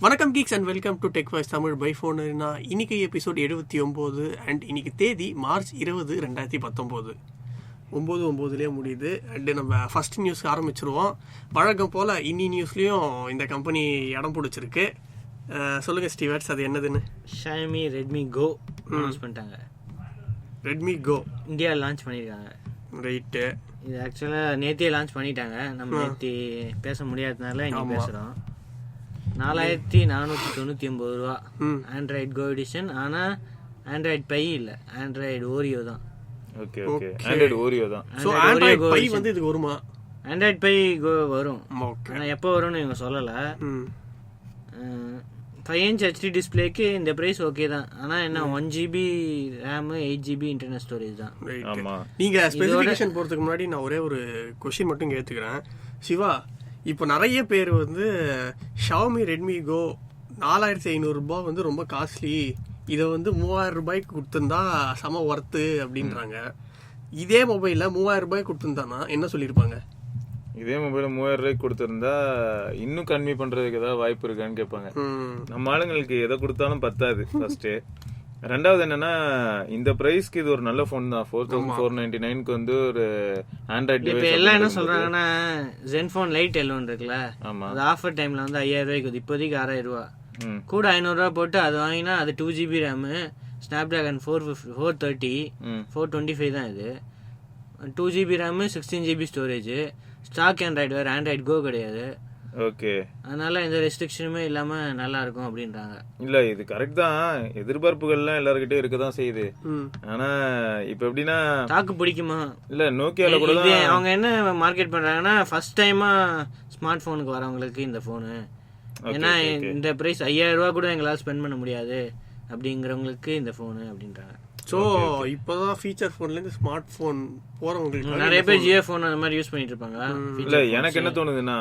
வணக்கம் geeks and welcome to tech voice Tamil by ஃபோனுனா இன்னைக்கு எபிசோட் எழுபத்தி ஒம்பது அண்ட் இன்னைக்கு தேதி மார்ச் இருபது ரெண்டாயிரத்தி பத்தொம்போது. ஒம்பது ஒம்போதுலேயே முடியுது. அண்டு நம்ம ஃபர்ஸ்ட் நியூஸ் ஆரம்பிச்சிருவோம். வழக்கம் போல் இன்னி நியூஸ்லேயும் இந்த கம்பெனி இடம் பிடிச்சிருக்கு. அஹ், சொல்லுங்க ஸ்டீவர்ட்ஸ் அது என்னதுன்னு? ஷாமி ரெட்மி கோ அனௌன்ஸ் பண்ணிட்டாங்க. ரெட்மி கோ இந்தியா லான்ச் பண்ணியிருக்காங்க. ரைட்டு இது ஆக்சுவலாக நேத்தியே லான்ச் பண்ணிட்டாங்க. நம்ம நேத்தி பேச முடியாததுனால இன்னைக்கு பேசுகிறோம் நாலாயிரத்தி நானூற்றி தொண்ணூற்றி ஒம்பது ரூபா. ம். ஆண்ட்ராய்டு கோ எடிஷன் ஆனால் ஆண்ட்ராய்டு பை இல்லை. ஆண்ட்ராய்டு ஓரியோ தான். Okay okay. ஆண்ட்ராய்டு ஓரியோ தான். ஸோ ஆண்ட்ராய்ட் பை வந்து இதுக்கு வருமா? ஆண்ட்ராய்டு பை கோ வரும். ஓகே. ஆனால் எப்போ வரும்னு இவங்க சொல்லலை. ம். ஃபைவ் இன்ச் ஹெச்டி டிஸ்பிளேக்கு இந்த ப்ரைஸ் ஓகே தான். ஆனால் என்ன one GB RAM eight GB internal storage தான். ரைட் ஆமா. நீங்க ஸ்பெசிஃபிகேஷன் போறதுக்கு முன்னாடி நான் ஒரே ஒரு கொஷின் மட்டும் கேட்டுக்கிறேன். சிவா இப்போ நிறைய பேர் வந்து ஷாமி ரெட்மி கோ நாலாயிரத்தி ஐநூறுரூபா வந்து ரொம்ப காஸ்ட்லி இதை வந்து மூவாயிரம் ரூபாய்க்கு கொடுத்துருந்தா செம ஒர்த்து அப்படின்றாங்க. இதே மொபைலில் மூவாயிரம் ரூபாய்க்கு கொடுத்துருந்தானா? என்ன சொல்லியிருப்பாங்க? இதே மொபைல் மூவாயிரம் ரூபாய்க்கு கொடுத்துருந்தா இன்னும் கம்மி பண்றதுக்கு ஏதாவது வாய்ப்பு இருக்கான்னு கேட்பாங்க. நம்ம ஆளுங்களுக்கு எதை கொடுத்தாலும் பத்தாது ஃபர்ஸ்ட் ரெண்டாவது என்னன்னா இந்த பிரைஸ்க்கு இது ஒரு நல்ல ஃபோன் தான். ஃபோர் தௌசண்ட் ஃபோர் நைன்டி நைனுக்கு வந்து ஒரு ஆண்ட்ராய்ட் இப்போ எல்லாம் என்ன சொல்றாங்கன்னா ஜென்ஃபோன் லைட் எல்லோன் இருக்குல்ல? ஆமா. அது ஆஃபர் டைம்ல வந்து ஐயாயிரம் ரூபாய்க்கு. இப்போதைக்கு ஆறாயிரம் ரூபா. கூட ஐநூறுரூவா போட்டு அது வாங்கினா அது two GB RAM Snapdragon four fifty four thirty four twenty five தான் இது. Two GB RAM sixteen GB storage stock android வேறு ஆண்ட்ராய்டு கோ கிடையாது. ஓகே. அதனால எந்த ரெஸ்ட்ரிக்ஷனுமே இல்லாமல் நல்லா இருக்கும் அப்படின்றாங்க. இல்ல இது கரெக்ட் தான். எதிர்பார்ப்புகள்லாம் எல்லார்கிட்டயும் இருக்க தான் செய்யுது ஆனா இப்ப எப்படின்னா தாக்கு பிடிக்குமா? இல்ல நோக்கியால கூட அவங்க என்ன மார்க்கெட் பண்றாங்கன்னா ஃபர்ஸ்ட் டைமா ஸ்மார்ட் போனுக்கு வரவங்களுக்கு இந்த போனு ஏன்னா இந்த பிரைஸ் ஐயாயிரம் ரூபா கூட எங்களால் ஸ்பெண்ட் பண்ண முடியாது அப்படிங்கிறவங்களுக்கு இந்த போனு அப்படின்றாங்க. ஸோ இப்போதான் ஃபீச்சர் ஃபோன்லேருந்து ஸ்மார்ட் ஃபோன் போகிறவங்களுக்கு நிறைய பேர் ஜியோ போன் அந்த மாதிரி யூஸ் பண்ணிட்டு இருப்பாங்க இல்ல எனக்கு என்ன தோணுதுன்னா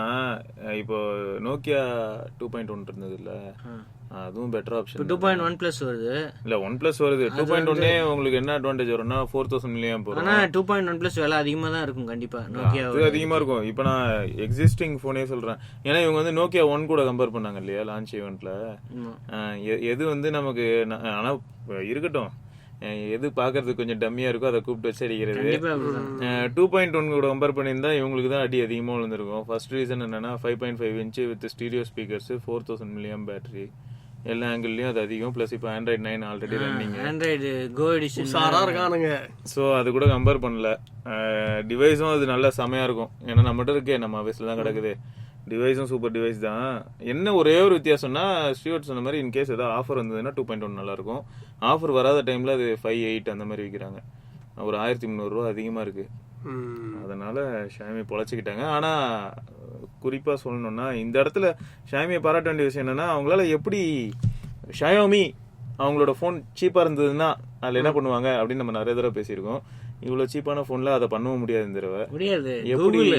இப்போ நோக்கியா டூ பாயிண்ட் ஒன் இருந்தது இல்ல அதுவும் better option two point one plus வருது. இல்ல ஒன் பிளஸ் வருது. டூ பாயிண்ட் ஒன்னே உங்களுக்கு என்ன அட்வான்டேஜ் வரும்னா ஃபோர் தௌசண்ட் மில்லியம் போறோம் ஆனா டூ பாயிண்ட் ஒன் பிளஸ் விலை அதிகமா தான் இருக்கும் கண்டிப்பா. நோக்கியா அது அதிகமா இருக்கும். இப்போ நான் எக்ஸிஸ்டிங் போனே சொல்றேன். ஏன்னா இவங்க வந்து நோக்கியா ஒன் கூட கம்பேர் பண்ணாங்க இல்லையா லான்ச் ஈவெண்ட்ல எது வந்து நமக்கு ந- ஆனா இருக்கட்டும். எது பாக்குறதுக்கு கொஞ்சம் டம்மியா இருக்கோ அதை கூப்பிட்டு வச்சு அடிக்கிறது. டூ பாயிண்ட் ஒன் கூட கம்பேர் பண்ணியிருந்தா இவங்களுக்கு தான் அடி அதிகமாக விழுந்திருக்கும். ஃபர்ஸ்ட் ரீசன் என்னன்னா five point five inch with stereo speakers four thousand milliamp battery எல்லா ஆங்கிள்லயும் அது அதிகம். ப்ளஸ் இப்போ android nine already running android go edition சாரா இருக்கானுங்க. ஸோ அது கூட கம்பேர் பண்ணல. டிவைஸும் அது நல்லா செமையா இருக்கும். ஏன்னா நம்மகிட்ட இருக்கே நம்ம ஆஃபீஸில் தான் கிடக்குது. டிவைஸும் சூப்பர் டிவைஸ் தான். என்ன ஒரே ஒரு வித்தியாசம்னா ஸ்டீவர்ட் சொன்ன மாதிரி இன்கேஸ் ஏதாவது ஆஃபர் வந்ததுன்னா டூ பாயிண்ட் ஒன் நல்லா இருக்கும். ஆஃபர் வராத டைம்ல அது ஃபைவ் எயிட் அந்த மாதிரி விற்கிறாங்க ஒரு ஆயிரத்தி முந்நூறுரூவா அதிகமாக இருக்கு. ம். அதனால ஷாமி பொழைச்சிக்கிட்டாங்க. ஆனா குறிப்பா சொல்லணும்னா இந்த இடத்துல ஷாமியை பாராட்ட வேண்டிய விஷயம் என்னன்னா அவங்களால எப்படி ஷாயோமி அவங்களோட ஃபோன் சீப்பா இருந்ததுன்னா அதுல என்ன பண்ணுவாங்க அப்படின்னு நம்ம நிறைய தடவை பேசியிருக்கோம். இவ்வளவு சீப்பான ஃபோன்ல அதை பண்ணவும் முடியாது இந்த தடவை. முடியாது? கூகுள்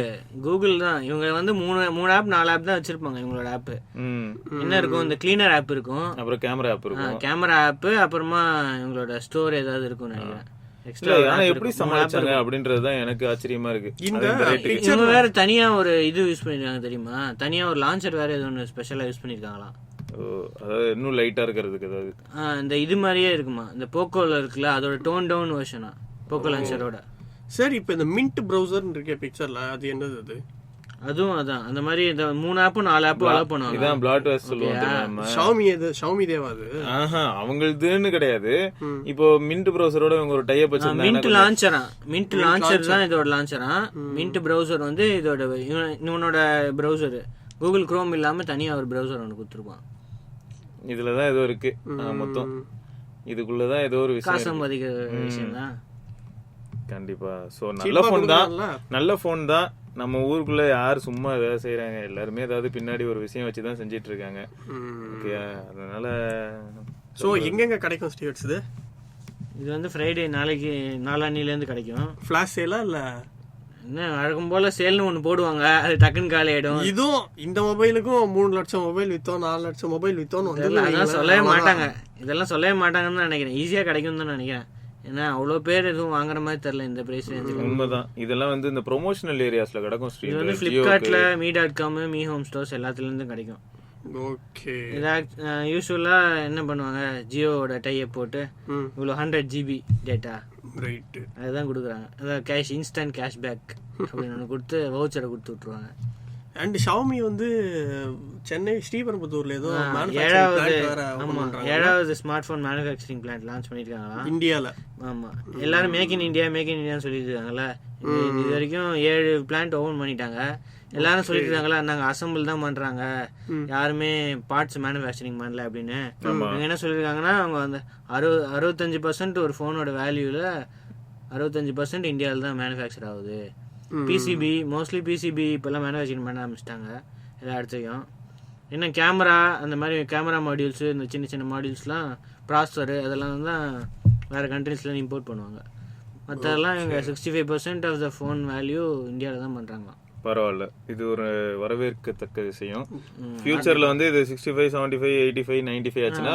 கூகுள் தான். இவங்க வந்து மூணு மூணு ஆப் நாலு ஆப் தான் வச்சிருப்பாங்க இவங்களோட ஆப் ம். என்ன இருக்கும்? இந்த கிளீனர் ஆப் இருக்கும். அப்புறம் கேமரா ஆப் இருக்கும். கேமரா ஆப் அப்புறமா இவங்களோட ஸ்டோர் ஏதாவது இருக்கும்னு நினைக்கிறேன். எப்படி சமாளிச்சாங்க அப்படின்றதுதான் எனக்கு ஆச்சரியமா இருக்கு. இவங்க வேற தனியா ஒரு இது யூஸ் பண்ணிருக்காங்க தெரியுமா? தனியா ஒரு லான்ச்சர் வேற ஏதோ ஒன்று ஸ்பெஷலா யூஸ் பண்ணிருக்காங்களாம் அதாவது இன்னும் லைட்டா இருக்கிறதுக்கு அதாவது இந்த இது மாதிரியே இருக்குமா? இந்த போக்கோல இருக்குல்ல அதோட டோன் டவுன் வெர்ஷனா போக்கோ லான்ச்சரோட சரி இப்போ இந்த மின்ட் ப்ரௌசர்னு இருக்க பிக்சரில் அது என்னது அது? அதுவும் அதான். அந்த மாதிரி இந்த மூணு ஆப்பும் நாலு ஆப்பும் அலோவ் பண்ணுவாங்க. இதான் பிளாட் வேஸ்ட் சொல்லுவோம் தெரியுமா நம்ம? ஷாமி எது? ஷாமி தேவா அது? ஆஹா அவங்களுதுன்னு கிடையாது. இப்போ மின்ட் ப்ரௌசரோட இவங்க ஒரு டைப் வச்சிருந்தாங்க மின்ட் லான்ச்சரா மின்ட் லான்ச்சர் தான் இதோட லான்ச்சரா மின்ட் பிரவுசர் வந்து இதோட இவன்- இவனோட பிரவுசர் கூகுள் குரோம் இல்லாம தனியா ஒரு பிரவுசர் ஒன்று கொடுத்துருப்பான். இதுலதான் ஏதோ இருக்கு. மொத்தம். இதுக்குள்ளதான் ஏதோ ஒரு விஷயம். சம்பாதிக்கிற விஷயம் தான் கண்டிப்பா. சோ நல்ல போன் தான்? நல்ல நல்ல போன் தான். நம்ம ஊருக்குள்ள யார் சும்மா ஏதாவது செய்யறாங்க எல்லாருமே ஏதாவது பின்னாடி ஒரு விஷயம் வச்சுதான் செஞ்சிட்டு இருக்காங்க ஓகே அதனால ஸோ எங்கெங்க கிடைக்கும் ஸ்டீவர்ட்ஸ் இது? இது வந்து ஃப்ரைடே நாளைக்கு நாளான்னில இருந்து கிடைக்கும். ஃபிளாஷ் சேலா இல்ல? என்ன வழக்கம் போல சேல்னு ஒன்று போடுவாங்க. அது டக்குன்னு காலி ஆயிடும். இதுவும் இந்த மொபைலுக்கும் மூணு லட்சம் மொபைல் வித்தோம் நாலு லட்சம் மொபைல் வித்தோம்னு வந்து அதான் சொல்லவே மாட்டாங்க. இதெல்லாம் சொல்லவே மாட்டாங்கன்னு தான் நினைக்கிறேன். ஈஸியா கிடைக்கும் தான் நினைக்கிறேன். ஏன்னா அவ்வளோ பேர் எதுவும் வாங்குற மாதிரி தெரியல இந்த பிரைஸ் ரேஞ்சுக்கு உண்மைதான். இதெல்லாம் வந்து இந்த ப்ரொமோஷனல் ஏரியாஸ்ல கிடக்கும் இது வந்து street ஃப்ளிப்கார்ட்ல Mi dot com Mi home stores எல்லாத்துல இருந்தும் கிடைக்கும் ஓகே யூஸ்வலாக என்ன பண்ணுவாங்க? ஜியோவோட டையை போட்டு இவ்வளோ ஹண்ட்ரட் ஜிபி டேட்டா ரைட்டு அதுதான் கொடுக்குறாங்க. அதான் கேஷ் இன்ஸ்டன்ட் கேஷ்பேக் அப்படின்னு ஒன்று கொடுத்து வவுச்சரை கொடுத்து விட்ருவாங்க அண்ட் ஷாமி வந்து சென்னை ஸ்ரீபெரும்புத்தூர்ல ஏதோ ஏழாவது ஏழாவது smart phone manufacturing plant launch பண்ணியிருக்காங்களாம் இந்தியால. ஆமா. எல்லாரும் make in India make in இந்தியான்னு சொல்லிட்டு இருக்காங்கல்ல? இது வரைக்கும் ஏழு பிளான்ட் ஓபன் பண்ணிட்டாங்க. எல்லாரும் சொல்லிட்டு இருக்காங்களா நாங்க அசம்பிள் தான் பண்றாங்க. யாருமே பார்ட்ஸ் மேனுஃபேக்சரிங் பண்ணல அப்படின்னு. என்ன சொல்லியிருக்காங்கன்னா அவங்க அந்த அறுபது அறுபத்தஞ்சு பர்சன்ட் ஒரு ஃபோனோட வேல்யூல அறுபத்தஞ்சு பர்சன்ட் இந்தியாவில் தான் மேனுஃபேக்சர் ஆகுது. பிசிபி மோஸ்ட்லி பிசிபி இப்போல்லாம் மேனுஃபேக்சரிங் பண்ண ஆரம்பிச்சிட்டாங்க. எல்லா இடத்துலையும். என்ன கேமரா அந்த மாதிரி கேமரா மாடியூல்ஸு இந்த சின்ன சின்ன மாடியூல்ஸ்லாம் ப்ராசஸரு அதெல்லாம் தான் வேறு கண்ட்ரீஸ்லாம் இம்போர்ட் பண்ணுவாங்க. மற்றதெல்லாம் இங்கே sixty five percent of the phone value இந்தியாவில் தான் பண்ணுறாங்களாம் பரவாயில்ல. இது ஒரு வரவேற்கத்தக்க விஷயம். ஃபியூச்சர்ல வந்து இது sixty five seventy five eighty five ninety five ஆச்சுன்னா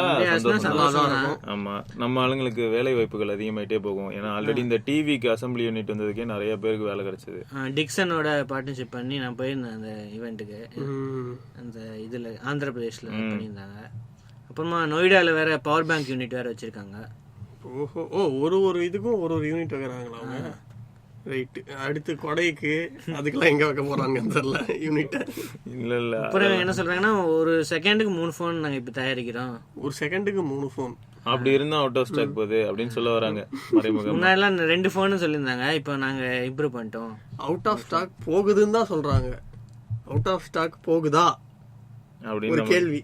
ஆமா. நம்ம ஆளுங்களுக்கு வேலை வாய்ப்புகள் அதிகமாயிட்டே போகும். ஏன்னா ஆல்ரெடி இந்த டிவிக்கு அசம்பிளி யூனிட் வந்ததுக்கே நிறைய பேருக்கு வேலை கிடைச்சது. டிக்சனோட பார்ட்னர்ஷிப் பண்ணி நான் போயிருந்தேன் அந்த ஈவெண்ட்டுக்கு ம். அந்த இதில் ஆந்திர பிரதேஷில் பண்ணியிருந்தாங்க. அப்புறமா நொய்டாவில் வேற பவர் பேங்க் யூனிட் வேற வச்சுருக்காங்க. ஓஹோ. ஓ ஒரு ஒரு இதுக்கும் ஒரு ஒரு யூனிட் வைக்கிறாங்களா அவங்க? ரைட்டு அடுத்து கொடைக்கு அதுக்கெல்லாம் எங்க வைக்க போறாங்கன்னு தெரியல. யூனிட்டை இல்ல இல்ல. அப்புறம் என்ன சொல்கிறாங்கன்னா ஒரு செகண்டுக்கு மூணு ஃபோன் நாங்கள் இப்போ தயாரிக்கிறோம். ஒரு செகண்டுக்கு மூணு ஃபோன் அப்படி இருந்தா அவுட் ஆஃப் ஸ்டாக் போகுது அப்படின்னு சொல்ல வராங்க. மறைமுகம். முன்னாடிலாம் இந்த ரெண்டு ஃபோனு சொல்லியிருந்தாங்க. இப்போ நாங்கள் இம்ப்ரூவ் பண்ணிட்டோம். அவுட் ஆஃப் ஸ்டாக் போகுதுன்னு தான் சொல்றாங்க. அவுட் ஆஃப் ஸ்டாக் போகுதா? ஒரு அப்படின்னு கேள்வி.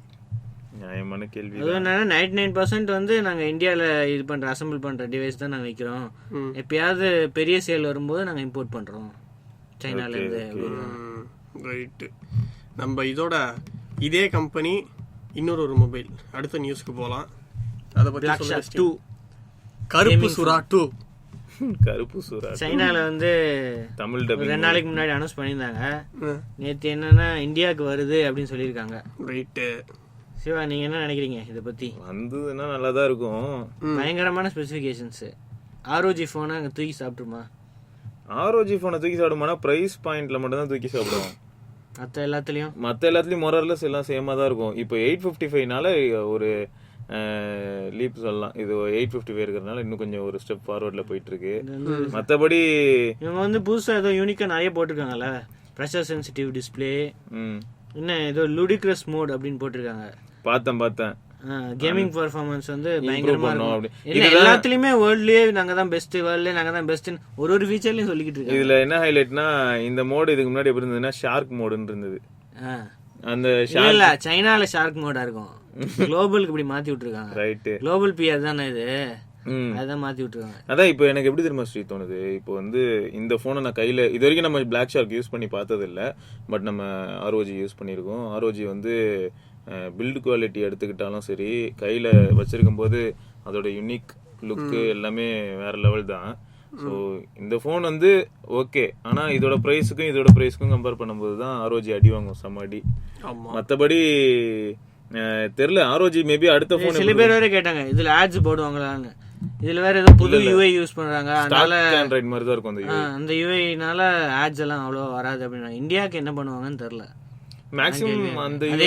நியாயமான கேள்வி அதுவும் என்னன்னா நைன்டி நைன் பர்சன்ட் வந்து நாங்கள் இந்தியாவில் இது பண்ணுற அசம்பிள் பண்ணுற டிவைஸ் தான் நாங்கள் விற்கிறோம் ம். எப்பயாவது பெரிய சேல் வரும்போது நாங்கள் இம்போர்ட் பண்ணுறோம் சைனாலேருந்து ரைட்டு நம்ம இதோட இதே கம்பெனி இன்னொரு ஒரு மொபைல் அடுத்த நியூஸ்க்கு போலாம். அதை பத்தி Black Shark சொல்ல 2 கருப்பு சுறா டூ கருப்பு சூரா சைனால வந்து தமிழ் ரெண்டு நாளைக்கு முன்னாடி அனௌன்ஸ் பண்ணியிருந்தாங்க. நேற்று என்னன்னா இந்தியாவுக்கு வருது அப்படின்னு சொல்லியிருக்காங்க. ரைட்டு சிவா நீங்கள் என்ன நினைக்கிறீங்க இதை பற்றி வந்ததுன்னா நல்லா தான் இருக்கும் பயங்கரமான ஸ்பெசிஃபிகேஷன்ஸு ஆர்ஓஜி ஃபோனை அங்கே தூக்கி சாப்பிட்ருமா ஆர்ஓஜி போனை தூக்கி சாப்பிடுமானா பிரைஸ் பாயிண்ட்ல மட்டும் தான் தூக்கி சாப்பிடுவோம். மற்ற எல்லாத்துலேயும்? மத்த எல்லாத்துலயும் மொரர்லஸ் எல்லாம் சேமா தான் இருக்கும். இப்போ எயிட் ஃபிஃப்டி ஃபைவ்னால ஒரு லீப் சொல்லலாம். இது எயிட் ஃபிஃப்டி ஃபைவ் இருக்கிறதுனால இன்னும் கொஞ்சம் ஒரு ஸ்டெப் ஃபார்வர்ட்ல போயிட்டு இருக்கு மத்தபடி இவங்க வந்து புதுசாக ஏதோ யூனிக்காக நிறைய போட்டிருக்காங்கல்ல? ப்ரெஷர் சென்சிட்டிவ் டிஸ்ப்ளே ம். என்ன ஏதோ லுடிக்ரஸ் மோட் அப்படின்னு போட்டிருக்காங்க. பார்த்தேன் பார்த்தேன். கேமிங் பர்ஃபார்மன்ஸ் வந்து பயங்கரமா இருக்கும். எல்லாத்துலயுமே வேர்ல்ட்லயே நாங்க தான் பெஸ்ட் வேர்ல்ட்லயே நாங்க தான் பெஸ்ட் ஒரு ஒரு ஃபீச்சர்லயும் சொல்லிக்கிட்டு இருக்காங்க. இதுல என்ன ஹைலைட்னா இந்த மோடு இதுக்கு முன்னாடி எப்படி இருந்ததுன்னா ஷார்க் மோடுன்னு இருந்தது. அந்த இல்ல சைனால ஷார்க் மோடா இருக்கும். குளோபலுக்கு இப்படி மாத்தி விட்டுருக்காங்க. ரைட்டு குளோபல் பிஆர் தானே இது? அதான் மாத்தி விட்டுருக்காங்க. அதான் இப்போ எனக்கு எப்படி தெரியுமா ஸ்ரீ தோணுது? இப்போ வந்து இந்த ஃபோனை நான் கையில் இது வரைக்கும் நம்ம பிளாக் ஷார்க் யூஸ் பண்ணி பார்த்தது இல்ல பட் நம்ம ஆர்ஓஜி யூஸ் பண்ணியிருக்கோம். ஆர்ஓஜி வந்து பில்டு குவாலிட்டி எடுத்துக்கிட்டாலும் சரி கையில் வச்சிருக்கும் போது அதோட யுனிக் லுக்கு எல்லாமே வேற லெவல் தான். ஸோ இந்த ஃபோன் வந்து ஓகே ஆனால் இதோட ப்ரைஸுக்கும் இதோட ப்ரைஸுக்கும் கம்பேர் பண்ணும்போது தான் ஆர்ஓஜி அடி வாங்கும் செம்ம அடி. மற்றபடி தெரில ஆர்ஓஜி மேபி அடுத்த ஃபோன் சில பேர் வேற கேட்டாங்க இதுல ஆட்ஸ் போடுவாங்களான்னு. இதுல வேற ஏதோ புது யூஐ யூஸ் பண்றாங்க அதனால ஆண்ட்ராய்ட் மாதிரி தான் இருக்கும் அந்த யூஐனால ஆட்ஸ் எல்லாம் அவ்வளோ வராது அப்படின்னா. இந்தியாவுக்கு என்ன பண்ணுவாங்கன்னு தெரியல. மேக்ஸிமம் அந்த அந்த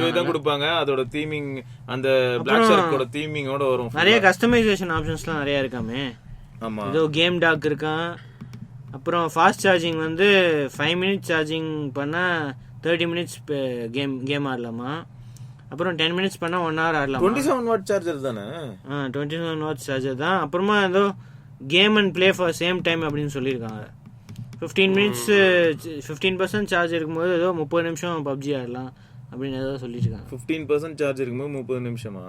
UI தான் கொடுப்பாங்க. அதோட தீமிங் அந்த பிளாக் ஷார்க்கோட தீமிங்கோட வரும் நிறைய கஸ்டமைசேஷன் ஆப்ஷன்ஸ்லாம் நிறைய இருக்காமே. ஆமா. ஏதோ கேம் டாக் இருக்கான் அப்புறம் ஃபாஸ்ட் சார்ஜிங் வந்து ஃபைவ் மினிட்ஸ் சார்ஜிங் பண்ணால் தேர்ட்டி மினிட்ஸ் கேம் கேம் ஆடலாமா? அப்புறம் டென் மினிட்ஸ் பண்ணால் ஒன் ஹவர் ஆடலாமா? டுவெண்ட்டி செவன் வாட் சார்ஜர் தானே? ஆ டுவெண்ட்டி செவன் வாட்ஸ் சார்ஜர் தான். அப்புறமா ஏதோ game and play for same time அப்படின்னு சொல்லியிருக்காங்க. Fifteen minutes fifteen percent charge இருக்கும்போது ஏதோ முப்பது நிமிஷம் பப்ஜி ஆடலாம் அப்படின்னு ஏதோ சொல்லியிருக்காங்க ஃபிஃப்டீன் பர்சன்ட் சார்ஜ் இருக்கும்போது முப்பது நிமிஷமா?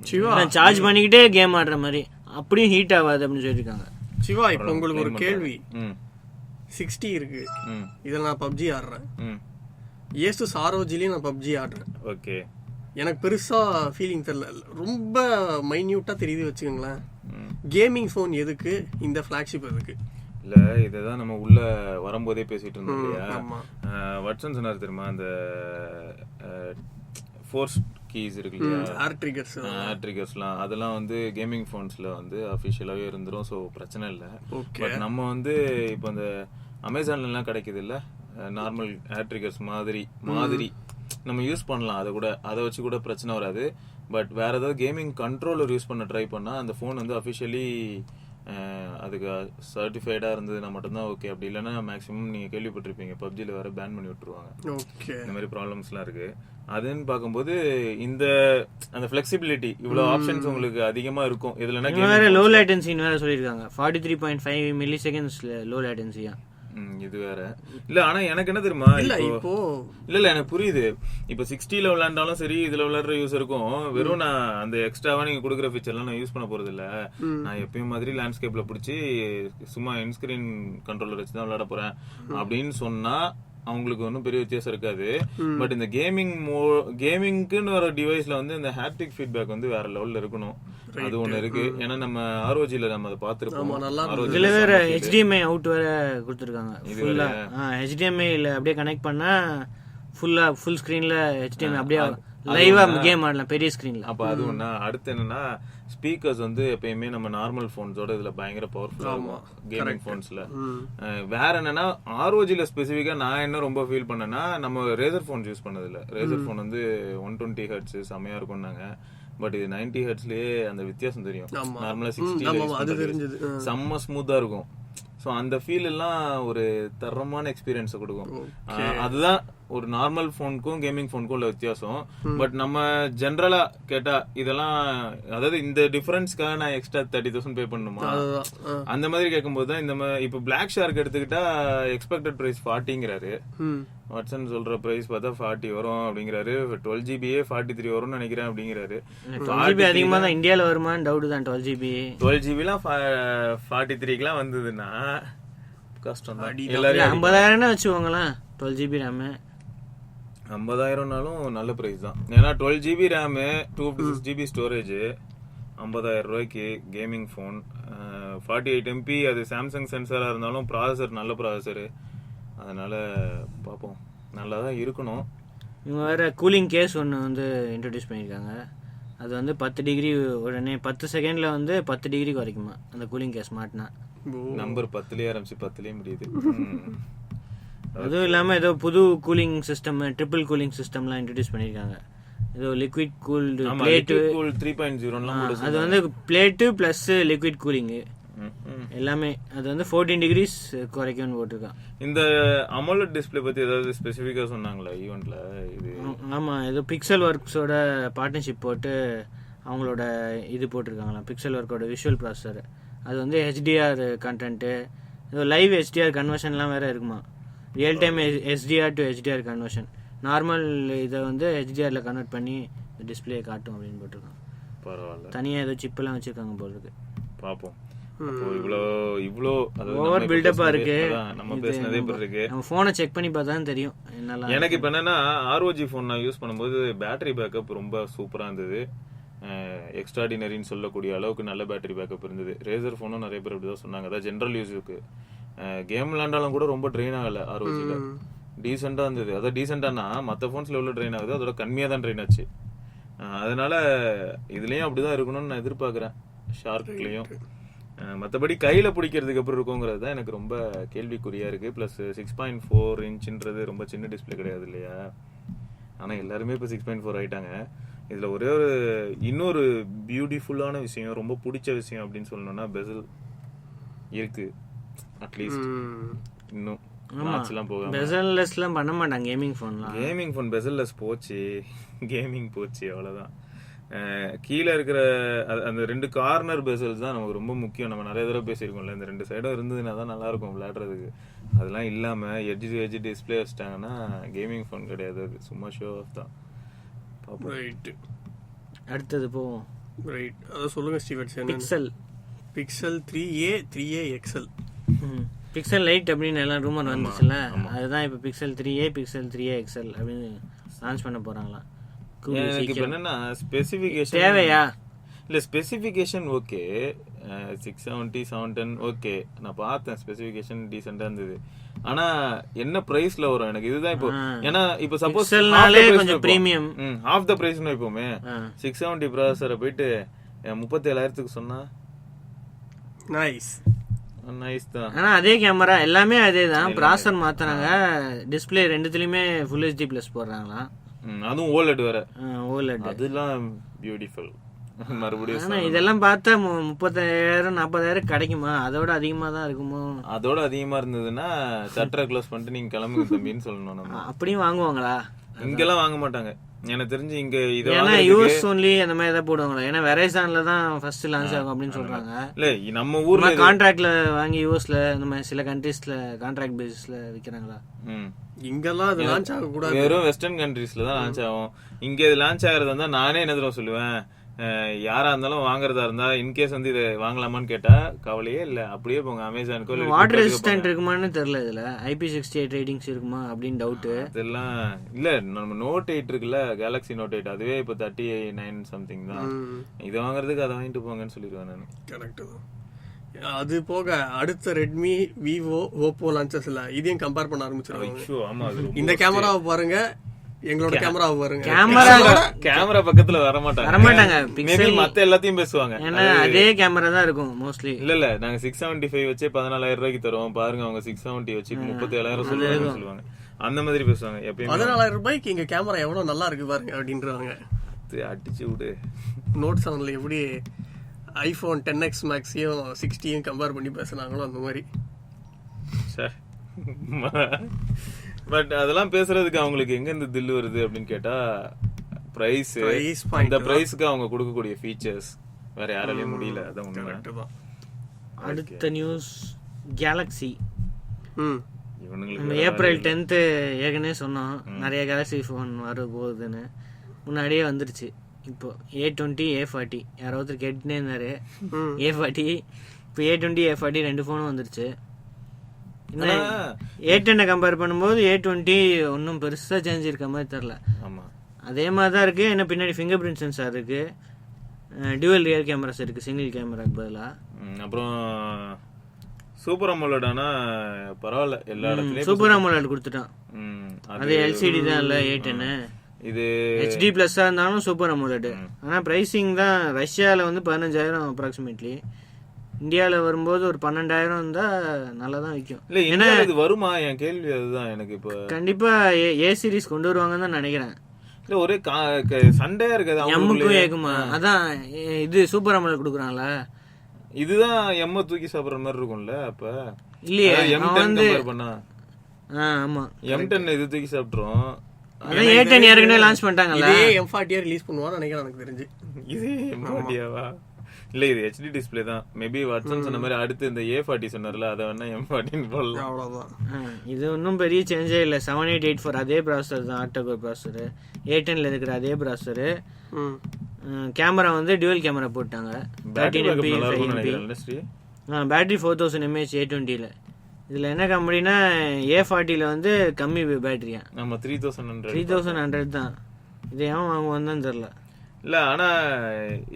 சிவா. சார்ஜ் பண்ணிக்கிட்டே கேம் ஆடுற மாதிரி. அப்படியும் ஹீட் ஆகாது அப்படின்னு சொல்லியிருக்காங்க சிவா இப்போ உங்களுக்கு ஒரு கேள்வி. சிக்ஸ்டி இருக்கு. ம். இதில் நான் பப்ஜி ஆடுறேன். ம். ஏசு சாரோஜிலையும் நான் பப்ஜி ஆடுறேன். ஓகே. எனக்கு பெருசா ஃபீலிங் தெரியல. ரொம்ப மைன்யூட்டா தெரியுது வச்சுக்கோங்களேன். கேமிங் ஃபோன் எதுக்கு? இந்த ஃபிளாக்ஷிப் எதுக்கு? இல்ல இததான் நம்ம உள்ள வரும்போதே பேசிட்டு இருந்தோம் இல்லையா. வட்சன் சொன்னார் தெரியுமா? அந்த ஃபோர்ஸ் கீஸ் இருக்கு இல்லையா? ஆர் ட்ரிகர்ஸ் ட்ரிகர்ஸ்லாம் அதெல்லாம் வந்து கேமிங் ஃபோன்ஸ்ல வந்து அஃபிஷியலாகவே இருந்துரும் ஸோ பிரச்சனை இல்லை. பட் நம்ம வந்து இப்போ அந்த அமேசான்ல எல்லாம் கிடைக்குது இல்ல? நார்மல் ஏர் ட்ரிகர்ஸ் மாதிரி மாதிரி. நம்ம யூஸ் பண்ணலாம் அதை கூட. அதை வச்சு கூட பிரச்சனை வராது. பட் வேற ஏதாவது கேமிங் கண்ட்ரோலர் யூஸ் பண்ண ட்ரை பண்ணா அந்த ஃபோன் வந்து அஃபிஷியலி அதுக்கு சர்டிஃபைடா இருந்ததுன்னா மட்டும்தான் ஓகே அப்படி இல்லைன்னா மேக்ஸிமம் நீங்க கேள்விப்பட்டிருப்பீங்க. பப்ஜில வேற பேன் பண்ணி விட்டுருவாங்க. ஓகே இந்த மாதிரி ப்ராப்ளம்ஸ்லாம் இருக்கு. அதுன்னு பார்க்கும்போது இந்த அந்த ஃபிளெக்சிபிலிட்டி இவ்வளவு ஆப்ஷன்ஸ் உங்களுக்கு அதிகமா இருக்கும். இவங்க வேற லோ லேட்டன்சின்னு வேற சொல்லியிருக்காங்க. Forty three point five milli செகண்ட்ஸ்ல low லேட்டன்சியா ம், இது வேற. இல்ல ஆனா எனக்கு என்ன தெரியுமா இல்ல இப்போ இல்ல இல்ல எனக்கு புரியுது. இப்ப சிக்ஸ்டில விளையாண்டாலும் சரி இதுல விளையாடுற யூஸருக்கும் வெறும் நான் அந்த எக்ஸ்ட்ராவா நீங்க கொடுக்குற ஃபீச்சர்லாம் நான் யூஸ் பண்ண போறது இல்ல. நான் எப்பயும் மாதிரி லேண்ட்ஸ்கேப்ல பிடிச்சி சும்மா இன்ஸ்கிரீன் கண்ட்ரோலர் வச்சு தான் விளையாட போறேன். அப்படின்னு சொன்னா அவங்களுக்கு ஒன்றும் பெரிய வித்தியாசம் இருக்காது. பட் இந்த கேமிங் மோ கேமிங்க்குன்னு வர டிவைஸ்ல வந்து இந்த ஹாப்டிக் ஃபீட்பேக் வந்து வேற லெவல்ல இருக்கணும். அது ஒண்ணு இருக்கு. ஏன்னா நம்ம ஆர்ஓஜில நம்ம அதை பார்த்திருப்போம். இதுல வேற. ஹெச்டிஎம்ஐ அவுட் வேற கொடுத்துருக்காங்க. ஃபுல்லா ஹெச்டிஎம்ஐல அப்படியே கனெக்ட் பண்ணா ஃபுல்லா ஃபுல் ஸ்கிரீன்ல ஹெச்டிஎம்ஐ அப்படியே லைவா கேம் ஆடலாம் பெரிய ஸ்கிரீன்ல அப்ப அது ஒண்ணா? அடுத்து என்னன்னா ஸ்பீக்கர்ஸ் வந்து எப்பயுமே நம்ம நார்மல் போன்ஸோட இதுல பயங்கர பவர்ஃபுல்லா இருக்கும். கேமிங் போன்ஸ்ல வேற என்னன்னா ஆர்ஓஜில ஸ்பெசிஃபிக்கா நான் என்ன ரொம்ப ஃபீல் பண்ணேன்னா நம்ம ரேசர் போன்ஸ் யூஸ் பண்ணது இல்ல ரேசர் போன் வந்து ஒன் டுவெண்ட்டி ஹெட்ஸ் செமையா இருக்கும்னாங்க பட் இது நைன்டி ஹெட்ஸ்லயே அந்த வித்தியாசம் தெரியும். நார்மலா சிக்ஸ்டி. செம்ம ஸ்மூத்தா இருக்கும். சோ அந்த ஃபீல் எல்லாம் ஒரு தரமான எக்ஸ்பீரியன்ஸ் கொடுக்கும். அதுதான் ஒரு நார்மல் போனுக்கும் கேமிங் போனுக்கும் உள்ள வித்தியாசம். பட் நம்ம ஜென்ரலா கேட்டா இதெல்லாம் அதாவது இந்த டிஃபரன்ஸ்க்காக நான் எக்ஸ்ட்ரா தேர்ட்டி தௌசண்ட் பே பண்ணுமா. அந்த மாதிரி கேட்கும்போது தான் இந்த மாதிரி இப்போ பிளாக் ஷார்க் எடுத்துக்கிட்டா எக்ஸ்பெக்டட் பிரைஸ் ஃபார்ட்டிங்கிறாரு ம். வாட்சன் சொல்ற பிரைஸ் பார்த்தா ஃபார்ட்டி வரும் அப்படிங்கிறாரு. டுவெல் ஜிபியே ஃபார்ட்டி த்ரீ வரும்னு நினைக்கிறேன் அப்படிங்கிறாரு. ஜிபி அதிகமா தான் இந்தியால வருமான்னு டவுட் தான் டுவெல் ஜிபி டுவெல் ஜிபிலாம் ஃபார்ட்டி த்ரீக்கெலாம் வந்ததுன்னா கஷ்டம் தான். எல்லாரும் ஐம்பதாயிரம் வச்சுக்கோங்களேன் டுவெல் ஜிபி ரேமு ஐம்பதாயிரம்னாலும் நல்ல பிரைஸ் தான். ஏன்னா twelve GB RAM two fifty six GB storage ஐம்பதாயிரம் ரூபாய்க்கு gaming phone forty eight MP அது சாம்சங் சென்சாராக இருந்தாலும் ப்ராசஸர் நல்ல ப்ராசஸரு அதனால பார்ப்போம். நல்லா தான் இருக்கணும். இவங்க வேற கூலிங் கேஸ் ஒன்று வந்து இன்ட்ரடியூஸ் பண்ணியிருக்காங்க. அது வந்து பத்து டிகிரி உடனே பத்து செகண்ட்ல வந்து பத்து டிகிரிக்கு வரைக்குமா அந்த கூலிங் கேஸ் மாட்டினா. நம்பர் பத்துலயே ஆரம்பிச்சு பத்துலயே முடியுது. அதுவும் இல்லாம ஏதோ புது கூலிங் சிஸ்டம் ட்ரிபிள் கூலிங் சிஸ்டம்லாம் இன்ட்ரடியூஸ் பண்ணியிருக்காங்க ஏதோ liquid cooled plate cool three point ஜீரோலாம் அது வந்து பிளேட்டு ப்ளஸ் லிக்விட் கூலிங்கு. எல்லாமே அது வந்து ஃபோர்டீன் டிகிரிஸ் குறைக்கும்னு போட்டிருக்கான். இந்த அமோலட் டிஸ்ப்ளே பத்தி ஏதாவது ஸ்பெசிஃபிக்கா சொன்னாங்களா ஈவெண்ட்ல இது ஆ- ஆமா ஏதோ பிக்சல் ஒர்க்ஸோட பார்ட்னர்ஷிப் போட்டு அவங்களோட இது போட்டிருக்காங்களாம் பிக்சல் ஒர்க்கோட விஷுவல் ப்ராசஸர் அது வந்து ஹெச்டிஆர் கண்டென்ட்டு ஏதோ லைவ் ஹெச்டிஆர் கன்வர்ஷன்லாம் வேற இருக்குமா real time SDR to HDR conversion normal இதை வந்து ஹெச்டிஆர்ல கன்வெர்ட் பண்ணி டிஸ்பிளே காட்டும் அப்படின்னு போட்டிருக்காங்க. பரவாயில்ல. தனியாக ஏதோ சிப்பெல்லாம் வச்சிருக்காங்க போல இருக்கு. ஓவர் நம்ம இப்ப பில்டப்பா இருக்கு. நம்ம பேசினதே இப்ப நம்ம- இருக்கு. நம்ம ஃபோனை செக் பண்ணி பார்த்தா தான் தெரியும். எனக்கு இப்ப என்னன்னா ஆர்ஓஜி ஃபோன் நான் யூஸ் பண்ணும்போது பேட்டரி பேக்கப் ரொம்ப சூப்பரா இருந்தது. எக்ஸ்ட்ராடினரின்னு சொல்லக்கூடிய அளவுக்கு நல்ல பேட்டரி பேக்கப் இருந்தது. ரேசர் ஃபோனும் நிறைய பேர் இப்படிதான் சொன்னாங்க. அதான் ஜென்ரல் யூஸுக்கு கேம் விளாண்டாலும் கூட ரொம்ப ட்ரெயின் ஆகல ஆர்ஓஜில டீசெண்டா இருந்தது. அதான் டீசெண்டானா மத்த போன்ஸ்ல எவ்வளவு ட்ரெயின் ஆகுது அதோட கம்மியா தான் ட்ரெயின் ஆச்சு. அதனால இதுலயும் அப்படிதான் இருக்கணும்னு நான் எதிர்பார்க்கறேன். ஷார்க்லயும் மத்தபடி கையில பிடிக்கிறதுக்கு எப்படி இருக்குங்கிறது தான் எனக்கு ரொம்ப கேள்விக்குறியா இருக்கு. பிளஸ் சிக்ஸ் பாயிண்ட் ஃபோர் இன்ச்ன்றது ரொம்ப சின்ன டிஸ்பிளே கிடையாது இல்லையா? ஆனா எல்லாருமே இப்போ சிக்ஸ் பாயிண்ட் ஃபோர் ஆயிட்டாங்க. இதுல ஒரே ஒரு இன்னொரு பியூட்டிஃபுல்லான விஷயம் ரொம்ப பிடிச்ச விஷயம் அப்படின்னு சொல்லணும்னா பெசல் இருக்கு. அட்லீஸ்ட் ம். இன்னும் பெசல்லெஸ்லாம் பண்ண மாட்டாங்க கேமிங் ஃபோன்லாம் கேமிங் ஃபோன் பெசல்லெஸ் போச்சு. கேமிங் போச்சு அவ்வளவுதான். அஹ் கீழே இருக்கிற அது- அந்த ரெண்டு கார்னர் பெசல்ஸ் தான் நமக்கு ரொம்ப முக்கியம். நம்ம நிறைய தடவை பேசியிருக்கோம்ல இந்த ரெண்டு சைடும் இருந்ததுன்னா தான் நல்லா இருக்கும் விளையாடுறதுக்கு. அதெல்லாம் இல்லாம எட்ஜ் டு எட்ஜ் டிஸ்பிளே வச்சிட்டாங்கன்னா கேமிங் ஃபோன் கிடையாது அது. சும்மா ஷோ ஆஃப் தான். பாப்போம். ரைட் அடுத்தது போவோம். ரைட் அதை சொல்லுங்க ஸ்டீவன்ஸ் என்ன pixel pixel three A three A XL pixel lite அப்படின்னு எல்லாம் ரூமர் வந்துச்சுல்ல? அதுதான் இப்போ pixel three A pixel three A XL அப்படின்னு லான்ச் பண்ண போறாங்களாம் கூகுள் எனக்கு. என்னன்னா ஸ்பெசிபிகேஷன் தேவையா? இல்ல specification okay six seventy seven ten okay நான் பார்த்தேன் ஸ்பெசிஃபிகேஷன் டீசெண்டா இருந்தது. ஆனா என்ன பிரைஸ்ல வரும்? எனக்கு இதுதான் இப்போ. ஏன்னா இப்போ சப்போஸ் கொஞ்சம் premium. ஹாஃப் த பிரைஸ் வைப்போமே. சிக்ஸ் செவன்ட்டி ப்ராசரை போயிட்டு முப்பத்தி ஏழாயிரத்துக்கு சொன்னா நைஸ் நைஸ் தான். ஆனா அதே கேமரா எல்லாமே அதே தான் ப்ராசர் மாத்துறாங்க. டிஸ்பிளே ரெண்டுத்துலயுமே ஃபுல் ஹெச்டி ப்ளஸ் போடுறாங்களாம் அதுவும் ஓலட் வேற. ஓலட் அதெல்லாம் பியூட்டிஃபுல் மறுபடியும் இதெல்லாம் பார்த்தா முப்பத்தாயிரம் நாற்பதாயிரம் கிடைக்குமா? அதோட அதிகமா தான் இருக்குமோ? அதோட அதிகமா இருந்ததுன்னா சட்டரை க்ளோஸ் பண்ணிட்டு நீங்க கிளம்புங்க தம்பின்னு சொல்லணும் நம்ம. அப்படியும் வாங்குவாங்களா? இங்கெல்லாம் வாங்க மாட்டாங்க. எனக்கு தெரிஞ்சு இங்க இத ஏன்னா யூஎஸ் ஒன்லி அந்த மாதிரி ஏதாவது போடுவாங்களா. ஏன்னா வெரைசான்ல தான் ஃபர்ஸ்ட் லான்ச் ஆகும் அப்படின்னு சொல்றாங்க. இல்ல நம்ம ஊர்ல கான்ட்ராக்ட்ல வாங்கி யூஎஸ்ல இந்த மாதிரி சில கண்ட்ரீஸ்ல கான்ட்ராக்ட் பேசிஸ்ல விக்கிறாங்களா? ம். இங்கெல்லாம் அது லான்ச் ஆகக்கூடாது. வெறும் வெஸ்டர்ன் கண்ட்ரீஸ்ல தான் லான்ச் ஆகும். இங்க இது லான்ச் ஆகுறதா நானே என்ன சொல்லுவேன்? அஹ், யாரா இருந்தாலும் வாங்குறதா இருந்தா இன்கேஸ் வந்து இதை வாங்கலாமான்னு கேட்டா கவலையே இல்ல. அப்படியே போங்க. அமேசானுக்கோ இல்ல வாட்டர் ரெசிஸ்டன்ட் இருக்குமான்னு தெரியல இதுல. ஐபி சிக்ஸ்டி எயிட் ரேட்டிங்ஸ் இருக்குமா அப்படின்னு டவுட் போங்க. இதெல்லாம் இல்ல. நம்ம நோட் எயிட் இருக்குல்ல கேலக்ஸி நோட் எயிட் அதுவே இப்ப தேர்ட்டி நைன் சம்திங் தான் இதை வாங்குறதுக்கு அதை வாங்கிட்டு போங்கன்னு சொல்லிடுவேன் நான். கரெக்ட் தான். அது போக அடுத்த ரெட்மி விவோ ஓப்போ லான்ச்சஸ்ல இதையும் கம்பேர் பண்ண ஆரம்பிச்சிருவாங்க. இந்த கேமராவை பாருங்க. எங்களோட கேமராவை பாருங்க கேமரா கேமரா பக்கத்துல வர மாட்டாங்க வரமாட்டாங்க. மேபி மத்த எல்லாத்தையும் பேசுவாங்க. ஏன்னா அதே கேமரா தான் இருக்கும் மோஸ்ட்லி இல்ல இல்ல நாங்க சிக்ஸ் செவன்டி ஃபைவ் வச்சே பதினாலாயிரம் ரூபாய்க்கு தருவோம். பாருங்க அவங்க சிக்ஸ் செவன்டி வச்சு முப்பத்தி ஏழாயிரம் சொல்லுவாங்க சொல்லுவாங்க. அந்த மாதிரி பேசுவாங்க எப்பயுமே. பதினாலாயிரம் ரூபாய்க்கு இங்க கேமரா எவ்வளவு நல்லா இருக்கு பாருங்க அப்படின்றாங்க. அடிச்சு விடு. நோட் செவன்ல எப்படி ஐபோன் டென் எக்ஸ் மேக்ஸையும் சிக்ஸ்டியும் கம்பேர் பண்ணி பேசுனாங்களோ அந்த மாதிரி. பட் அதெல்லாம் பேசுறதுக்கு அவங்களுக்கு எங்க இந்த தில்லு வருது அப்படின்னு கேட்டா பிரைஸ் அந்த பிரைஸ்க்கு அவங்க கொடுக்கக்கூடிய ஃபீச்சர்ஸ் வேற யாராலையும் முடியல அதான் உண்மை. அடுத்த நியூஸ் கேலக்ஸி ம். இவனுங்களுக்கு நம்ம ஏப்ரல் டென்த்து ஏற்கனவே சொன்னோம் நிறைய கேலக்ஸி ஃபோன் வர போகுதுன்னு முன்னாடியே வந்துருச்சு. இப்போ ஏ டுவெண்ட்டி ஏ ஃபார்ட்டி யாரோ ஒருத்தர் கேட்டுனே இருந்தாரு. ம். ஏ ஃபார்ட்டி இப்போ ஏ டுவெண்ட்டி ஏ ஃபார்ட்டி ரெண்டு ஃபோனும் வந்துருச்சு. ஏ டென்னை கம்பேர் பண்ணும்போது ஏ டுவெண்ட்டி ஒன்றும் பெருசாக சேஞ்ச் இருக்க மாதிரி தெரில ஆமா. அதே மாதிரி தான் இருக்குது என்ன பின்னாடி ஃபிங்கர் பிரிண்ட் சென்சார் இருக்குது டியூவல் ரியர் கேமராஸ் இருக்குது சிங்கிள் கேமராக்கு பதிலாக அப்புறம் சூப்பர் அமோலட் ஆனா பரவாயில்ல. எல்லா இடத்துலயும் சூப்பர் அமோலட் கொடுத்துட்டான். அது எல்சிடி தான் இல்லை ஏ டென்னு இது ஹெச்டி பிளஸ்ஸாக இருந்தாலும் சூப்பர் அமோலட் ஆனால் ப்ரைஸிங் தான் ரஷ்யாவில் வந்து பதினஞ்சாயிரம் அப்ராக்சிமேட்லி இந்தியாவில் வரும்போது ஒரு பன்னெண்டாயிரம் இருந்தால் நல்லா தான் விற்கும் இல்ல இந்தியால இது வருமா? என் கேள்வி அதுதான் எனக்கு இப்போ. கண்டிப்பாக ஏ ஏ சீரிஸ் கொண்டு வருவாங்கன்னு தான் நினைக்கிறேன். இல்ல ஒரே கா- க- சண்டையா இருக்காது எம்முக்கும். ஏக்குமா அதான் இது சூப்பர் அமோலட் கொடுக்குறாங்களா இதுதான் எம்ம தூக்கி சாப்பிடுற மாதிரி இருக்கும்ல அப்ப? இல்லையே எம் வந்து பண்ணா. ஆ ஆமாம் எம் டென் இது தூக்கி சாப்பிட்டுரும். அதான் ஏ டென் ஏற்கனவே லான்ச் பண்ணிட்டாங்கல்ல. இதே எம் ஃபார்ட்டியே ரிலீஸ் பண்ணுவான்னு நினைக்கிறேன் எனக்கு தெரிஞ்சு. இது எம் ஃபார்ட்டியாவா இல்ல இது ஹெச்டி டிஸ்பிளே தான். மேபி வாட்சன் சொன்ன மாதிரி அடுத்து இந்த ஏ ஃபார்ட்டி சொன்னார்ல அதை வேணா எம் ஃபார்ட்டின்னு போடலாம். அவ்வளவுதான். ஆ, இது ஒன்றும் பெரிய சேஞ்சே இல்லை. செவன் எயிட் எயிட் ஃபோர் அதே ப்ராசர் தான் ஆக்டோகோர் ப்ராசரு ஏ டென்ல இருக்கிற அதே ப்ராசரு ம். கேமரா வந்து டியூவல் கேமரா போட்டாங்க. Battery thirteen MP battery four thousand mAh A டுவெண்ட்டியில் இதில் என்ன கம்பெனினா ஏ ஃபார்ட்டியில் வந்து கம்மி பேட்டரியா நம்ம three thousand three hundred thousand hundred தான். இது ஏன் வாங்குவான்னு தான் தெரில. இல்ல ஆனா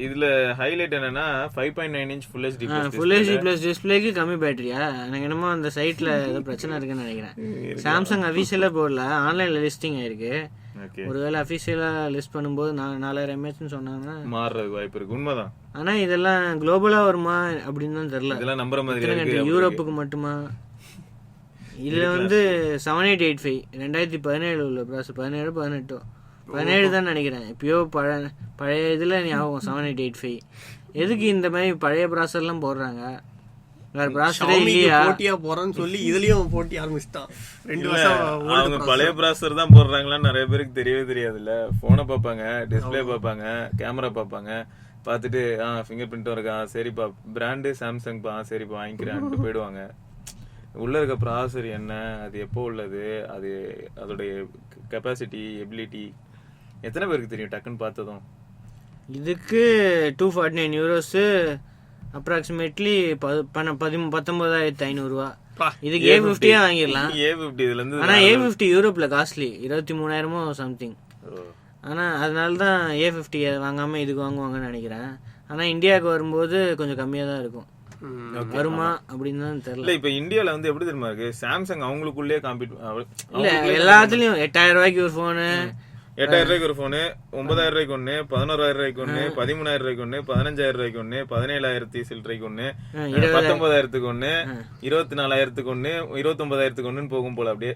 இதுல ஹைலைட் என்னன்னா five point nine inch full HD full HD plus டிஸ்பிளேக்கு கம்மி பேட்டரியா எனக்கு என்னமோ அந்த சைட்டில் ஏதோ பிரச்சனை இருக்குன்னு நினைக்கிறேன். சாம்சங் அஃபீஷியலாக போடல ஆன்லைனில் லிஸ்டிங் ஆயிருக்கு. ஒருவேளை அஃபீஷியலாக லிஸ்ட் பண்ணும்போது நான் நாலாயிரம் எம்ஏஹெச்னு சொன்னாங்கன்னா மாறுறதுக்கு வாய்ப்பு இருக்கு. உண்மைதான். ஆனா இதெல்லாம் குளோபலா வருமா அப்படின்னு தான் தெரியல. இதெல்லாம் நம்புற மாதிரி? யூரோப்புக்கு மட்டுமா? இதுல வந்து செவன் எயிட் எயிட் ஃபைவ் ரெண்டாயிரத்தி பதினேழு உள்ள ப்ராசஸ் பதினேழு பதினெட்டு. பதினேழு தான் நினைக்கிறேன். இப்பயோ பழ பழைய இதுல ஞாபகம் செவன் எயிட் எயிட் ஃபைவ் எதுக்கு இந்த மாதிரி பழைய ப்ராசர்லாம் போடுறாங்க? வேற ப்ராசரே இல்லையா? போட்டியா போறேன்னு சொல்லி இதுலயும் போட்டி ஆரம்பிச்சிட்டான். ரெண்டு வருஷம் அவங்க. பழைய ப்ராசர் தான் போடுறாங்களான்னு நிறைய பேருக்கு தெரியவே தெரியாதுல்ல. போனை பார்ப்பாங்க டிஸ்ப்ளே பார்ப்பாங்க கேமரா பார்ப்பாங்க. பார்த்துட்டு ஆ ஃபிங்கர் பிரிண்ட்டும் இருக்கா சரிப்பா பிராண்டு சாம்சங்ப்பா ஆ, சரிப்பா வாங்கிக்கிறேன்ட்டு போயிடுவாங்க. உள்ள இருக்க ப்ராசர் என்ன? அது எப்போ உள்ளது? அது அதோடைய கெப்பாசிட்டி எபிலிட்டி எத்தனை பேருக்கு தெரியும் டக்குன்னு பார்த்ததும்? இதுக்கு two forty nine euros approximately பதி பத்தொன்பதாயிரத்தி ஐநூறுரூவா. இதுக்கு ஏ ஃபிஃப்டியே வாங்கிடலாம். ஏ ஃபிஃப்டி இதுல இருந்து ஆனா ஏ ஃபிஃப்டி யூரோப்ல காஸ்ட்லி இருபத்தி மூணாயிரமோ சம்திங். ஆனா அதனால தான் ஏ ஃபிஃப்டி வாங்காம இதுக்கு வாங்குவாங்கன்னு நினைக்கிறேன். ஆனா இந்தியாவுக்கு வரும்போது கொஞ்சம் கம்மியா தான் இருக்கும். வருமா அப்படின்னு தான் தெரியல. இப்ப இந்தியால வந்து எப்படி தெரியுமா இருக்கு? சாம்சங் அவங்களுக்குள்ளே காம்பீட் இல்ல எல்லாத்துலயும் எட்டாயிரம் ரூபாய்க்கு ஒரு போனு எட்டாயிரம் ரூபாய்க்கு ஒரு போனு ஒன்பதாயிரம் ரூபாய்க்கு ஒண்ணு பதினோராயிரம் ரூபாய்க்கு ஒண்ணு பதிமூணாயிரம் ரூபாய்க்கு ஒண்ணு பதினஞ்சாயிரம் ரூபாய்க்கு ஒண்ணு பதினேழாயிரத்தி சில்லறைக்கு ஒண்ணு பத்தொன்பதாயிரத்துக்கு ஒண்ணு இருபத்தி நாலாயிரத்துக்கு ஒண்ணு இருபத்தி ஒன்பதாயிரத்துக்கு ஒண்ணுன்னு போகும் போல அப்படியே.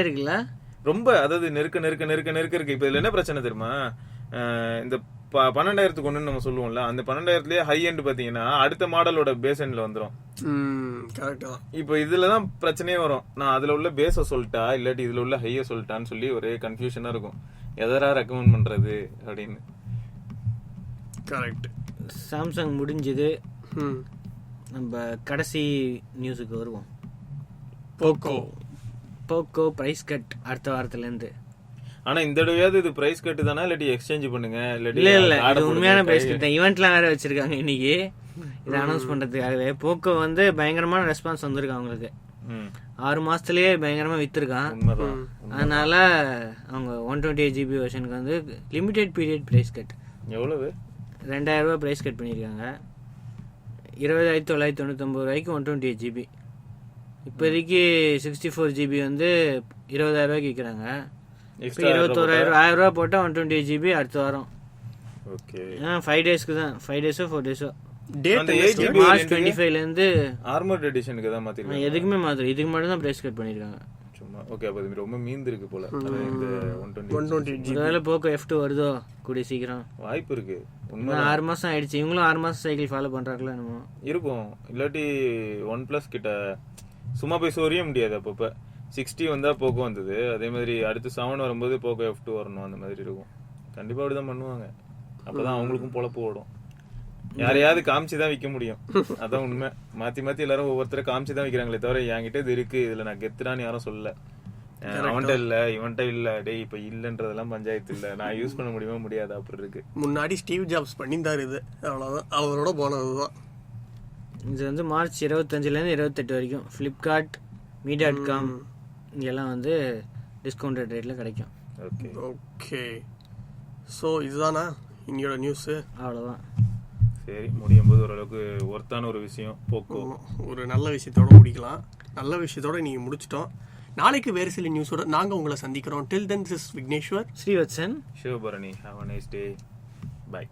இருக்குல்ல? ரொம்ப அதாவது நெருக்க நெருக்க நெருக்க நெருக்க இருக்கு. இப்ப இதுல என்ன பிரச்சனை தெரியுமா? இந்த ப- பன்னெண்டாயிரத்துக்கு ஒண்ணு நம்ம சொல்லுவோம்ல அந்த பன்னெண்டாயிரத்துலயே ஹை எண்ட் பாத்தீங்கன்னா அடுத்த மாடலோட பேஸ் எண்ட்ல வந்துரும். ம் கரெக்ட் தான். இப்போ இதுலதான் பிரச்சனையே வரும். நான் அதுல உள்ள பேஸ சொல்லிட்டா இல்லாட்டி இதுல உள்ள ஹைய சொல்லிட்டான்னு சொல்லி ஒரே கன்ஃபியூஷனா இருக்கும். எதரா ரெக்கமெண்ட் பண்றது அப்படின்னு. கரெக்ட் சாம்சங் முடிஞ்சது. ம். நம்ம கடைசி நியூஸுக்கு வருவோம். போக்கோ போக்கோ பிரைஸ் கட் அடுத்த வாரத்துலேருந்து. ஆனா இந்த தடவையாவது இது பிரைஸ் கட்டு தானா இல்லாட்டி எக்ஸ்சேஞ்ச் பண்ணுங்க. இல்லாட்டி இல்ல இல்ல இது உண்மையான பிரைஸ் கை- கட் தான் ஈவெண்ட்லாம் வேற வச்சிருக்காங்க இன்னைக்கு. இதை அனௌன்ஸ் பண்றதுக்காகவே. போக்கோ வந்து பயங்கரமான ரெஸ்பான்ஸ் வந்திருக்கு அவங்களுக்கு. ம், ஆறு மாசத்துலயே பயங்கரமா வித்துருக்கான். அதனால அவங்க ஒன் டுவெண்ட்டி எயிட் ஜிபி வெர்ஷனுக்கு வந்து லிமிடெட் பீரியட் பிரைஸ் கட் எவ்வளவு? ரெண்டாயிரம் ரூபாய் பிரைஸ் கட் பண்ணியிருக்காங்க. இருபதாயிரத்தி தொள்ளாயிரத்தி தொண்ணூத்தொம்பது ரூபாய்க்கு ஒன் டுவெண்ட்டி எயிட் ஜிபி இப்போதைக்கு சிக்ஸ்டி ஃபோர் ஜிபி வந்து இருபதாயிரம் ரூபாய்க்கு விற்கிறாங்க. இப்போ இருபத்தோராயிரம் ஆயிரம் ரூபாய் போட்டால் ஒன் டுவெண்ட்டி ஜிபி அடுத்த வாரம். ஓகே ஆ ஃபைவ் டேஸ்க்கு தான். ஃபைவ் டேஸோ four டேஸோ date eight GB March twenty ஃபைவ்லேருந்து ஆர்மர்ட் எடிஷனுக்கு தான் மாத்திருக்காங்க. எதுக்குமே மாத்திரம் இதுக்கு மட்டும் தான் பிரைஸ் கட் பண்ணியிருக்காங்க சும்மா ஓகே அப்ப இது ரொம்ப மீந்து இருக்கு போல இந்த one one twenty twenty G ஒருவேளை போக்கோ எஃப் டூ வருதோ? கூடிய சீக்கிரம். வாய்ப்பு இருக்கு. உண்மை ஆறு மாசம் ஆயிடுச்சு. இவங்களும் ஆறு மாசம் சைக்கிள் ஃபாலோ பண்றாங்களா என்னமோ? இருக்கும். இல்லாட்டி ஒன் பிளஸ் கிட்ட சும்மா போய் சொரிய முடியாது அப்பப்ப. சிக்ஸ்டி வந்தா போக்கோ வந்தது. அதே மாதிரி அடுத்து செவன் வரும்போது போக்கோ எஃப் டூ வரணும். அந்த மாதிரி இருக்கும். கண்டிப்பா அப்படிதான் பண்ணுவாங்க. அப்பதான் அவங்களுக்கும் பொழப்பு ஓடும். யாரையாவது காமிச்சு தான் விற்க முடியும். அதான் உண்மை. மாத்தி மாத்தி எல்லாரும் ஒவ்வொருத்தரை காமிச்சு தான் விற்கிறாங்களே தவிர என்கிட்ட இது இருக்கு. இதுல நான் கெத்துறான்னு யாரும் சொல்லல. அவன்கிட்ட இல்ல இவன்கிட்ட இல்ல. டேய் இப்ப இல்லன்றதெல்லாம் பஞ்சாயத்து இல்ல. நான் யூஸ் பண்ண முடியுமா முடியாது அப்படி இருக்கு. முன்னாடி ஸ்டீவ் ஜாப்ஸ் பண்ணியிருந்தாரு இது. அவ்வளோதான் அவரோட போனது தான் இது வந்து மார்ச் இருபத்தஞ்சிலேருந்து இருபத்தெட்டு வரைக்கும். ஃப்ளிப்கார்ட் மீ டாட் காம் இங்கெல்லாம் வந்து டிஸ்கவுண்டட் ரேட்டில் கிடைக்கும். ஓகே. ஓகே. ஸோ இதுதானா? இன்னையோட நியூஸு அவ்வளோதான் சரி முடியும் போது ஓரளவுக்கு ஒர்த்தான ஒரு விஷயம் போக்கோ. ஒரு நல்ல விஷயத்தோட முடிக்கலாம். நல்ல விஷயத்தோட நீங்கள் முடிச்சிட்டோம். நாளைக்கு வேறு சில நியூஸோட நாங்கள் உங்களை சந்திக்கிறோம். Till then this Vigneshwar Srivatsan. Sivabharani. Have a nice day bye